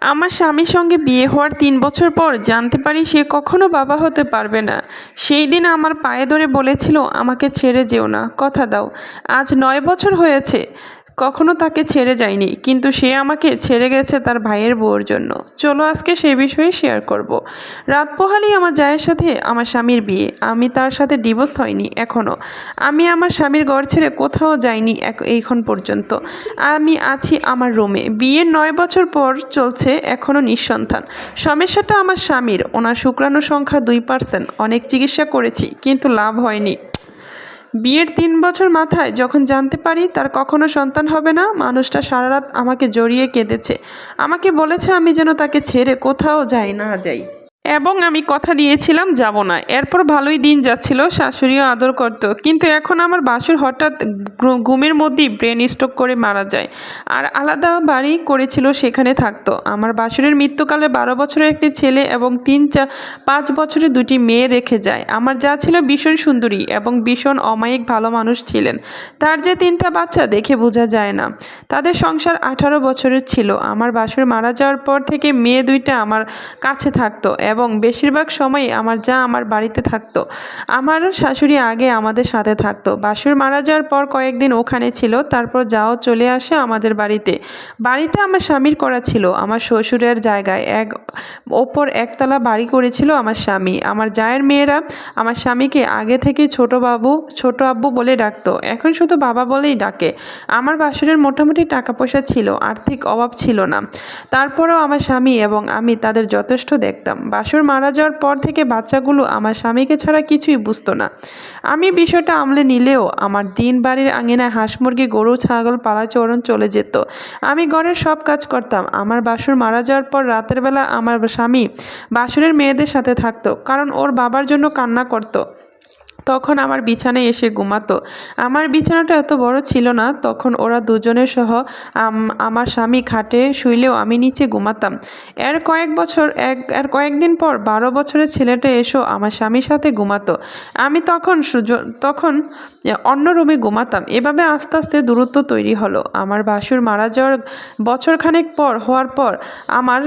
আমার স্বামীর সঙ্গে বিয়ে হওয়ার তিন বছর পর জানতে পারি সে কখনো বাবা হতে পারবে না। সেই দিন আমার পায়ে ধরে বলেছিল, আমাকে ছেড়ে যেও না। কথা দাও। আজ নয় বছর হয়েছে। কখনো তাকে ছেড়ে যায়নি কিন্তু সে আমাকে ছেড়ে গেছে তার ভাইয়ের বউর জন্য। চলো আজকে সেই বিষয়ে শেয়ার করব। রাত পোহালি আমার জায়ের সাথে আমার স্বামীর বিয়ে। আমি তার সাথে ডিভোর্স হয়নি এখনও আমি আমার স্বামীর ঘর ছেড়ে কোথাও যাইনি এইখন পর্যন্ত। আমি আছি আমার রুমে বিয়ের নয় বছর পর চলছে এখনও নিঃসন্তান। সমস্যাটা আমার স্বামীর, ওনার শুক্রাণু সংখ্যা দুই পার্সেন্ট অনেক চিকিৎসা করেছি, কিন্তু লাভ হয়নি। বিয়ের তিন বছর মাথায় যখন জানতে পারি তার কখনো সন্তান হবে না, মানুষটা সারা রাত আমাকে জড়িয়ে কেঁদেছে। আমাকে বলেছে আমি যেন তাকে ছেড়ে কোথাও যাই না যাই। এবং আমি কথা দিয়েছিলাম, যাব না। এরপর ভালোই দিন যাচ্ছিল, শাশুড়িও আদর করতো। কিন্তু এখন আমার বাসুর হঠাৎ ঘুমের মধ্যেই ব্রেন স্ট্রোক করে মারা যায়। আর আলাদা বাড়ি করেছিল, সেখানে থাকতো। আমার বাসুরের মৃত্যুকালে বারো বছরের একটি ছেলে এবং তিন চা, পাঁচ বছরের দুটি মেয়ে রেখে যায়। আমার যা ছিল ভীষণ সুন্দরী এবং ভীষণ অমায়িক ভালো মানুষ ছিলেন। তার যে তিনটা বাচ্চা দেখে বোঝা যায় না। তাদের সংসার আঠারো বছরের ছিল। আমার বাসুর মারা যাওয়ার পর থেকে মেয়ে দুইটা আমার কাছে থাকতো। এবং বেশিরভাগ সময় আমার যা আমার বাড়িতে থাকতো। আমার শাশুড়ি আগে আমাদের সাথে থাকতো। বাসুর মারা যাওয়ার পর কয়েকদিন ওখানে ছিল, তারপর যাও চলে আসে আমাদের বাড়িতে। বাড়িটা আমার স্বামীর করা ছিল, আমার শ্বশুরের জায়গায়। এক ওপর একতলা বাড়ি করেছিল আমার স্বামী। আমার জায়ের মেয়েরা আমার স্বামীকে আগে থেকে ছোট বাবু, ছোট আব্বু বলে ডাকতো। এখন শুধু বাবা বলেই ডাকে। আমার বাসুরের মোটামুটি টাকা পয়সা ছিল, আর্থিক অভাব ছিল না। তারপরেও আমার স্বামী এবং আমি তাদের যথেষ্ট দেখতাম। বাসুর মারা যাওয়ার পর থেকে বাচ্চাগুলো আমার স্বামীকে ছাড়া কিছুই বুঝতো না। আমি বিষয়টা আমলে নিলেও আমার দিন বাড়ির আঙিনায় হাঁস মুরগি, গরু, ছাগল, পালা চরণ চলে যেত। আমি ঘরের সব কাজ করতাম। আমার বাসুর মারা যাওয়ার পর রাতের বেলা আমার স্বামী বাসুরের মেয়েদের সাথে থাকতো, কারণ ওর বাবার জন্য কান্না করতো। তখন আমার বিছানায় এসে ঘুমাতো। আমার বিছানাটা এত বড় ছিল না, তখন ওরা দুজনের সহ আমার স্বামী খাটে শুইলেও আমি নিচে ঘুমাতাম। এর কয়েক বছর, এক, এর কয়েকদিন পর বারো বছরের ছেলেটা এসো আমার স্বামীর সাথে ঘুমাতো। আমি তখন তখন অন্য রুমে ঘুমাতাম। এভাবে আস্তে আস্তে দূরত্ব তৈরি হলো। আমার বাসুর মারা যাওয়ার বছরখানেক পর, হওয়ার পর আমার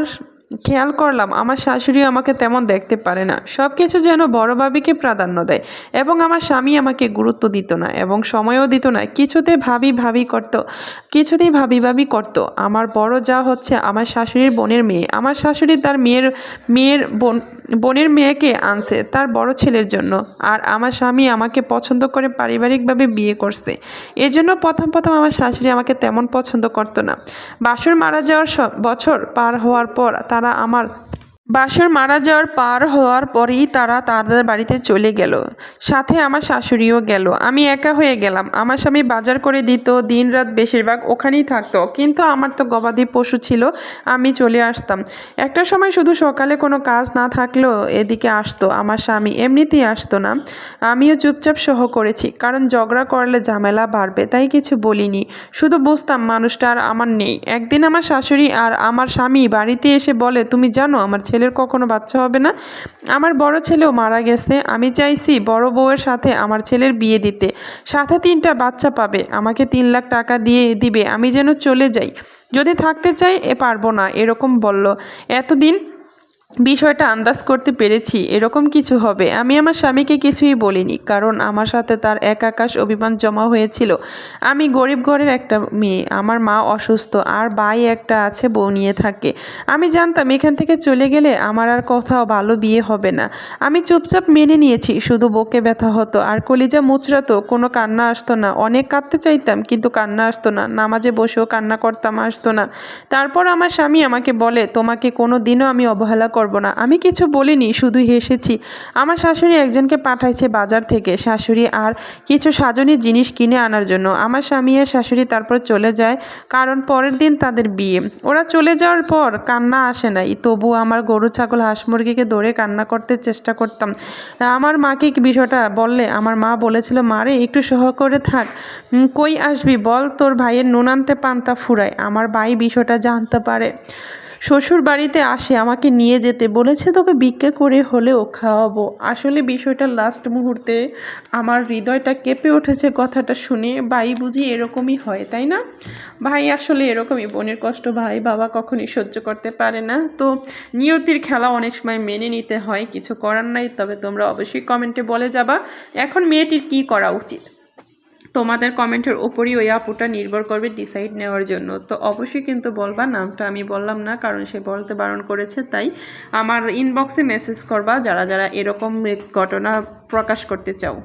খেয়াল করলাম, আমার শাশুড়ি আমাকে তেমন দেখতে পারে না। সব কিছু যেন বড় ভাবিকে প্রাধান্য দেয় এবং আমার স্বামী আমাকে গুরুত্ব দিত না এবং সময়ও দিত না। কিছুতে ভাবি ভাবি করতো, কিছুতেই ভাবি ভাবি করতো। আমার বড় যা হচ্ছে, আমার শাশুড়ির বোনের মেয়ে। আমার শাশুড়ি তার মেয়ের মেয়ের বোন বোনের মেয়েকে আনছে তার বড় ছেলের জন্য। আর আমার স্বামী আমাকে পছন্দ করে পারিবারিকভাবে বিয়ে করছে। এজন্য প্রথম প্রথম আমার শাশুড়ি আমাকে তেমন পছন্দ করতো না। বাসুর মারা যাওয়ার বছর পার হওয়ার পর তারা আমার বাসর মারা যাওয়ার পার হওয়ার পরেই তারা তাদের বাড়িতে চলে গেল। সাথে আমার শাশুড়িও গেল। আমি একা হয়ে গেলাম। আমার স্বামী বাজার করে দিত দিন রাত বেশিরভাগ ওখানেই থাকতো। কিন্তু আমার তো গবাদি পশু ছিল, আমি চলে আসতাম। একটা সময় শুধু সকালে কোনো কাজ না থাকলেও এদিকে আসতো। আমার স্বামী এমনিতেই আসতো না। আমিও চুপচাপ সহ করেছি। কারণ ঝগড়া করলে ঝামেলা বাড়বে, তাই কিছু বলিনি। শুধু বুঝতাম মানুষটা আর আমার নেই। একদিন আমার শাশুড়ি আর আমার স্বামী বাড়িতে এসে বলে, তুমি জানো আমার ছেলের কখনো বাচ্চা হবে না। আমার বড় ছেলেও মারা গেছে। আমি চাইছি বড় বউয়ের সাথে আমার ছেলের বিয়ে দিতে। সাথে তিনটা বাচ্চা পাবে। আমাকে তিন লাখ টাকা দিয়ে দিবে। আমি যেন চলে যাই। যদি থাকতে চাই, এ পারব না, এরকম বলল। এতদিন বিষয়টা আন্দাজ করতে পেরেছি, এরকম কিছু হবে। আমি আমার স্বামীকে কিছুই বলিনি, কারণ আমার সাথে তার এক আকাশ অভিমান জমা হয়েছিল। আমি গরিব ঘরের একটা মেয়ে, আমার মা অসুস্থ, আর বাই একটা আছে, বউ নিয়ে থাকে। আমি জানতাম এখান থেকে চলে গেলে আমার আর কোথাও ভালো বিয়ে হবে না। আমি চুপচাপ মেনে নিয়েছি, শুধু বুকে ব্যথা হতো, আর কলিজা মুচড়াতো, কোনো কান্না আসতো না। অনেক কাঁদতে চাইতাম, কিন্তু কান্না আসতো না। নামাজে বসেও কান্না করতাম, আসতো না। তারপর আমার স্বামী আমাকে বলে, তোমাকে কোনো দিনও আমি অবহেলা করব না। আমি কিছু বলিনি, শুধু হেসেছি। আমার শাশুড়ি একজনকে পাঠাইছে বাজার থেকে। শাশুড়ি আর কিছু সাজনি জিনিস কিনে আনার জন্য। আমার স্বামী আর শাশুড়ি তারপর চলে যায়, কারণ পরের দিন তাদের বিয়ে। ওরা চলে যাওয়ার পর কান্না আসে নাই। তবু আমার গরু, ছাগল, হাঁস মুরগিকে ধরে কান্না করতে চেষ্টা করতাম। আমার মাকে বিষয়টা বললে আমার মা বলেছিল মারে একটু সহ করে থাক। কই আসবি বল? তোর ভাইয়ের নুন আনতে পান্তা ফুরায়। আমার ভাই বিষয়টা জানতে পারে। শ্বশুর বাড়িতে আসে, আমাকে নিয়ে যেতে। বলেছে, তোকে ভিক্ষে করে হলেও খাওয়াবো। আসলে বিষয়টা লাস্ট মুহূর্তে আমার হৃদয়টা কেঁপে উঠেছে কথাটা শুনে। ভাই বুঝি এরকমই হয়, তাই না? ভাই আসলে এরকমই, বোনের কষ্ট ভাই বাবা কখনই সহ্য করতে পারে না। তো নিয়তির খেলা অনেক সময় মেনে নিতে হয়, কিছু করার নাই, তবে তোমরা অবশ্যই কমেন্টে বলে যাবা। এখন মেয়েটির কি করা উচিত? তোমাদের কমেন্টের ওপরই ওই আপুটা নির্ভর করবে ডিসাইড নেওয়ার জন্য। তো অবশ্যই কিন্তু বলবা, নামটা আমি বললাম না, কারণ সে বলতে বারণ করেছে, তাই আমার ইনবক্সে মেসেজ করবা যারা যারা এরকম ঘটনা প্রকাশ করতে চাও।